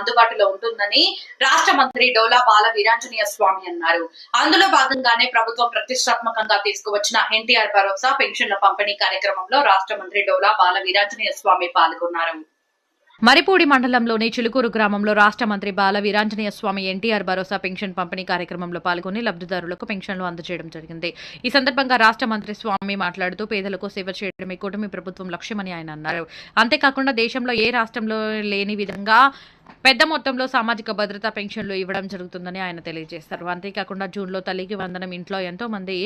అందుబాటులో ఉంటుందని రాష్ట్ర మంత్రి డోలా బాల వీరాంజనేయ స్వామి అన్నారు. అందులో భాగంగానే ప్రభుత్వం ప్రతిష్టాత్మకంగా తీసుకువచ్చిన ఎన్టీఆర్ భరోసా పెన్షన్ల పంపిణీ కార్యక్రమంలో రాష్ట్ర మంత్రి డోలా బాల వీరాంజనేయ స్వామి పాల్గొన్నారు. మరిపూడి మండలంలోని చిలుకూరు గ్రామంలో రాష్ట్ర మంత్రి బాల వీరాంజనేయ స్వామి ఎన్టీఆర్ భరోసా పెన్షన్ పంపిణీ కార్యక్రమంలో పాల్గొని లబ్ధిదారులకు పెన్షన్లు అందజేయడం జరిగింది. ఈ సందర్భంగా రాష్ట్ర మంత్రి స్వామి మాట్లాడుతూ పేదలకు సేవ చేయడమే కూటమి ప్రభుత్వం లక్ష్యమని ఆయన అన్నారు. అంతేకాకుండా దేశంలో ఏ రాష్ట్రంలో లేని విధంగా పెద్ద మొత్తంలో సామాజిక భద్రత పెన్షన్లు ఇవ్వడం జరుగుతుందని ఆయన తెలియజేస్తారు. అంతేకాకుండా జూన్లో తల్లికి వందనం ఇంట్లో ఎంతో మంది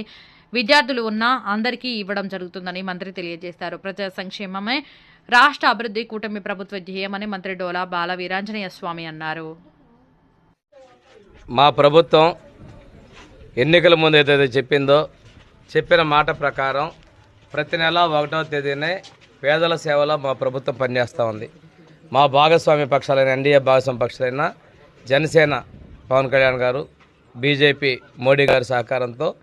విద్యార్థులు ఉన్నా అందరికీ ఇవ్వడం జరుగుతుందని మంత్రి తెలియజేస్తారు. ప్రజా సంక్షేమమే రాష్ట్ర అభివృద్ధి కూటమి ప్రభుత్వ ధ్యేయమని మంత్రి డోలా బాల వీరాంజనేయ స్వామి అన్నారు. మా ప్రభుత్వం ఎన్నికల ముందు ఏదైతే చెప్పిందో చెప్పిన మాట ప్రకారం ప్రతి నెల ఒకటవ తేదీనే పేదల సేవలో మా ప్రభుత్వం పనిచేస్తూ ఉంది. మా భాగస్వామి పక్షాలైన ఎన్డీఏ భాగస్వామి పక్షాలైన జనసేన పవన్ కళ్యాణ్ గారు బీజేపీ మోడీ గారి సహకారంతో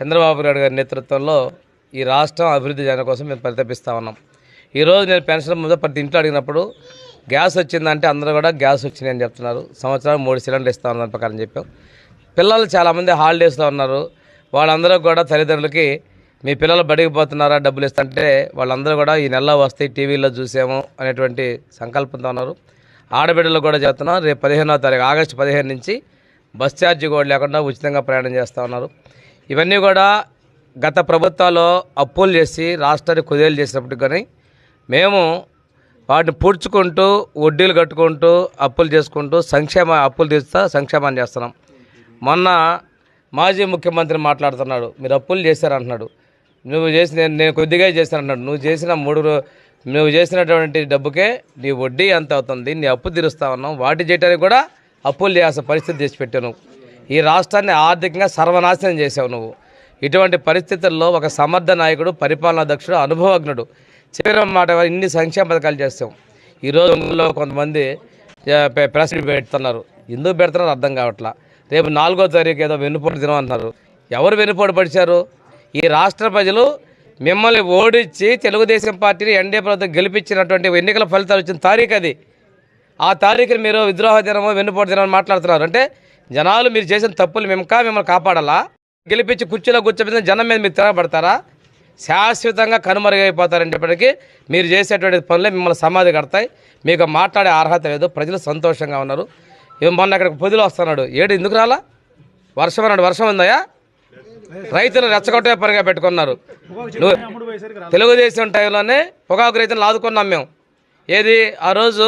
చంద్రబాబు నాయుడు గారి నేతృత్వంలో ఈ రాష్ట్రం అభివృద్ధి చేయడం కోసం మేము పరితపిస్తూ ఉన్నాం. ఈరోజు నేను పెన్షన్ ముందు ప్రతి ఇంట్లో అడిగినప్పుడు గ్యాస్ వచ్చిందంటే అందరూ కూడా గ్యాస్ వచ్చింది అని చెప్తున్నారు. సంవత్సరానికి మూడు సిలిండర్లు ఇస్తా ఉన్నాను ప్రకారం చెప్పాం. పిల్లలు చాలామంది హాలిడేస్లో ఉన్నారు. వాళ్ళందరూ కూడా తల్లిదండ్రులకి మీ పిల్లలు బడికి పోతున్నారా? డబ్బులు ఇస్తుంటే వాళ్ళందరూ కూడా ఈ నెలలో వస్తాయి టీవీలో చూసాము అనేటువంటి సంకల్పంతో ఉన్నారు. ఆడబిడ్డలు కూడా చేస్తున్నారు రేపు పదిహేనో తారీఖు ఆగస్టు పదిహేను నుంచి బస్ ఛార్జీ కూడా లేకుండా ఉచితంగా ప్రయాణం చేస్తూ ఉన్నారు. ఇవన్నీ కూడా గత ప్రభుత్వాలు అప్పులు చేసి రాష్ట్రాన్ని కుదేలు చేసినప్పటికి కానీ మేము వాటిని పూడ్చుకుంటూ వడ్డీలు కట్టుకుంటూ అప్పులు చేసుకుంటూ సంక్షేమ అప్పులు తీస్తా సంక్షేమాన్ని చేస్తున్నాం. మొన్న మాజీ ముఖ్యమంత్రి మాట్లాడుతున్నాడు మీరు అప్పులు చేశారంటున్నాడు. నువ్వు చేసిన నేను కొద్దిగా చేశాను అన్నాడు నువ్వు చేసిన మూడు నువ్వు చేసినటువంటి డబ్బుకే నీ వడ్డీ ఎంత అవుతుంది నీ అప్పు తీరుస్తా ఉన్నావు. వాటి చేయడానికి కూడా అప్పులు చేయాల్సిన పరిస్థితి తెచ్చిపెట్టావు ఈ రాష్ట్రాన్ని ఆర్థికంగా సర్వనాశనం చేసావు నువ్వు. ఇటువంటి పరిస్థితుల్లో ఒక సమర్థ నాయకుడు పరిపాలనా దక్షుడు అనుభవజ్ఞుడు చెప్పిన మాట ఇన్ని సంక్షేమ పథకాలు చేస్తాం ఈరోజు కొంతమంది ప్రెస్ పెడుతున్నారు. ఎందుకు పెడుతున్నారో అర్థం కావట్లా. రేపు నాలుగో తారీఖు ఏదో వెన్నుపోటు దినం అన్నారు. ఎవరు వెన్నుపోటు పడిచారు? ఈ రాష్ట్ర ప్రజలు మిమ్మల్ని ఓడించి తెలుగుదేశం పార్టీని ఎన్డీఏ ప్రభుత్వం గెలిపించినటువంటి ఎన్నికల ఫలితాలు వచ్చిన తారీఖు అది. ఆ తారీఖుని మీరు విద్రోహ దినమో వెన్నుపోటు దినమో మాట్లాడుతున్నారు. అంటే జనాలు మీరు చేసిన తప్పులు మేమకా మిమ్మల్ని కాపాడాలా? గెలిపించి కుర్చీలో కూర్చోబెట్టిన జనం మీద మీరు తిరగబడతారా? శాశ్వతంగా కనుమరుగైపోతారని మీరు చేసేటువంటి పనులే మిమ్మల్ని సమాధి కడతాయి. మీకు మాట్లాడే అర్హత లేదు. ప్రజలు సంతోషంగా ఉన్నారు. మొన్న అక్కడికి పొదిలో వస్తున్నాడు. ఏడు ఎందుకు రాలా? వర్షం అన్నాడు. వర్షం ఉందయా? రైతులు రెచ్చగొట్టే పనిగా పెట్టుకున్నారు. తెలుగుదేశం టైంలోనే పొగాకు రైతులను ఆదుకున్నాం మేము. ఏది? ఆ రోజు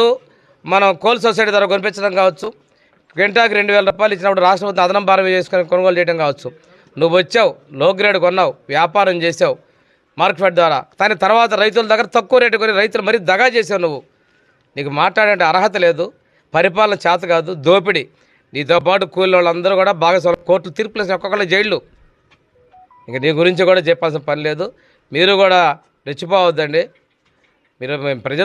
మనం కోల్ సొసైటీ ద్వారా కొనిపించడం కావచ్చు గంటాకి రెండు వేల రూపాయలు ఇచ్చినప్పుడు రాష్ట్ర ప్రభుత్వం అదనం భారం చేసుకొని కొనుగోలు చేయడం కావచ్చు. నువ్వు వచ్చావు లో గ్రేడ్ కొన్నావు వ్యాపారం చేసావు మార్కెట్ ద్వారా. కానీ తర్వాత రైతుల దగ్గర తక్కువ రేటు కొని రైతులు మరీ దగా చేసావు నువ్వు. నీకు మాట్లాడే అర్హత లేదు పరిపాలన చేత కాదు దోపిడీ. నీతో పాటు కూలి వాళ్ళందరూ కూడా భాగస్వామ్యం కోర్టు తీర్పులు ఒక్కొక్కళ్ళు జైళ్ళు. ఇంక నీ గురించి కూడా చెప్పాల్సిన పని లేదు. మీరు కూడా రెచ్చిపోవద్దండి. మీరు మేము ప్రజలు